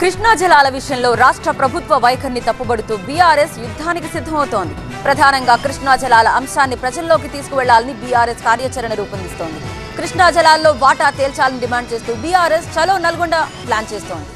కృష్ణా జలాల విషయంలో రాష్ట్ర ప్రభుత్వ వైఖరిని తప్పుబడుతూ బీఆర్ఎస్ యుద్ధానికి సిద్ధమవుతోంది. ప్రధానంగా కృష్ణా జలాల అంశాన్ని ప్రజల్లోకి తీసుకువెళ్ళాలని బీఆర్ఎస్ కార్యాచరణ రూపొందిస్తోంది. కృష్ణా జలాల్లో వాటా తేల్చాలని డిమాండ్ చేస్తూ బీఆర్ఎస్ చలో నల్గొండ ప్లాన్ చేస్తోంది.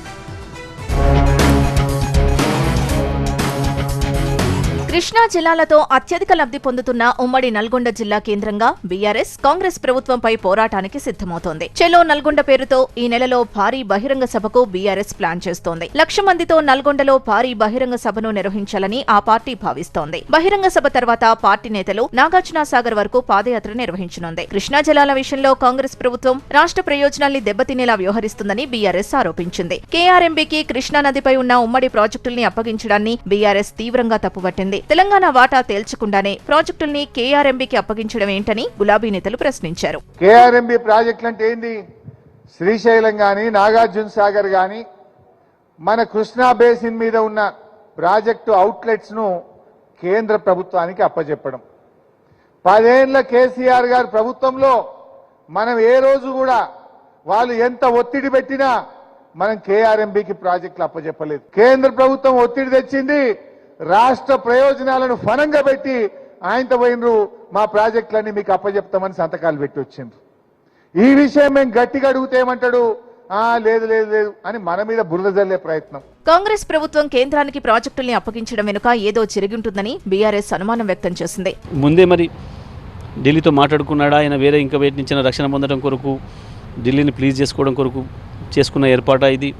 కృష్ణా జిల్లాలతో అత్యధిక లబ్ధి పొందుతున్న ఉమ్మడి నల్గొండ జిల్లా కేంద్రంగా బీఆర్ఎస్ కాంగ్రెస్ ప్రభుత్వంపై పోరాటానికి సిద్ధమవుతోంది. చెలో నల్గొండ పేరుతో ఈ నెలలో భారీ బహిరంగ సభకు బీఆర్ఎస్ ప్లాన్ చేస్తోంది. లక్ష మందితో నల్గొండలో భారీ బహిరంగ సభను నిర్వహించాలని ఆ పార్టీ భావిస్తోంది. బహిరంగ సభ తర్వాత పార్టీ నేతలు నాగార్జున సాగర్ వరకు పాదయాత్ర నిర్వహించనుంది. కృష్ణా జలాల విషయంలో కాంగ్రెస్ ప్రభుత్వం రాష్ట్ర ప్రయోజనాల్ని దెబ్బతినేలా వ్యవహరిస్తుందని బీఆర్ఎస్ ఆరోపించింది. కేఆర్ఎంబీకి కృష్ణా నదిపై ఉన్న ఉమ్మడి ప్రాజెక్టుల్ని అప్పగించడాన్ని బీఆర్ఎస్ తీవ్రంగా తప్పుపట్టింది. తెలంగాణ వాటా తేల్చకుండానే ప్రాజెక్టుల్ని కేఆర్ఎంబీకి అప్పగించడం ఏంటని గులాబీ నేతలు ప్రశ్నించారు. కేఆర్ఎంబి ప్రాజెక్టులు అంటే ఏంది? శ్రీశైలం కానీ నాగార్జున సాగర్ కానీ మన కృష్ణా బేసిన్ మీద ఉన్న ప్రాజెక్టు అవుట్లెట్స్ను కేంద్ర ప్రభుత్వానికి అప్పచెప్పడం పదేళ్ళ కేసీఆర్ గారి ప్రభుత్వంలో మనం ఏ రోజు కూడా వాళ్ళు ఎంత ఒత్తిడి పెట్టినా మనం కేఆర్ఎంబికి ప్రాజెక్టులు అప్పచెప్పలేదు కేంద్ర ప్రభుత్వం ఒత్తిడి తెచ్చింది రాష్ట్ర ప్రయోజనాలను ఫలంగా పెట్టి ఆయనతో పోయినరు. మా ప్రాజెక్టులన్నీ మీకు అప్పచెప్తామని సంతకాలు పెట్టి వచ్చిండ్రు. ఈ విషయం మేము గట్టిగా అడిగితే ఏమంటాడు? ఆ లేదు లేదు లేదు అని మన మీద బురద జల్లే ప్రయత్నం. కాంగ్రెస్ ప్రభుత్వం కేంద్రానికి ప్రాజెక్టుల్ని అప్పగించడం వెనుక ఏదో చిరిగింటుందని బీఆర్ఎస్ అనుమానం వ్యక్తం చేసింది. ముందే మరి ఢిల్లీతో మాట్లాడుకున్నాడా? ఆయన వేరే ఇంకా వేటి నుంచి రక్షణ పొందడం కొరకు ఢిల్లీని ప్లీజ్ చేసుకోవడం కొరకు చేసుకున్న ఏర్పాటా ఇది?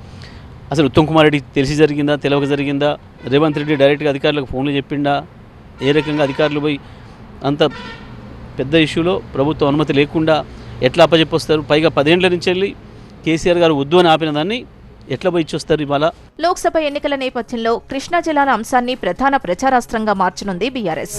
అసలు ఉత్తమ్ కుమార్ రెడ్డి తెలిసి జరిగిందా? తెలియక జరిగిందా? రేవంత్ రెడ్డి డైరెక్ట్గా అధికారులకు ఫోన్లు చెప్పిండా? ఏ రకంగా అధికారులు పోయి అంత పెద్ద ఇష్యూలో ప్రభుత్వ అనుమతి లేకుండా ఎట్లా అప్పచెప్పొస్తారు పైగా పదేండ్ల నుంచి వెళ్ళి కేసీఆర్ గారు వద్దు అని ఆపిన దాన్ని ఎట్లా పోయి ఇచ్చొస్తారు ఇవాళ? లోక్సభ ఎన్నికల నేపథ్యంలో కృష్ణా జిల్లాల అంశాన్ని ప్రధాన ప్రచారాస్త్రంగా మార్చనుంది బీఆర్ఎస్.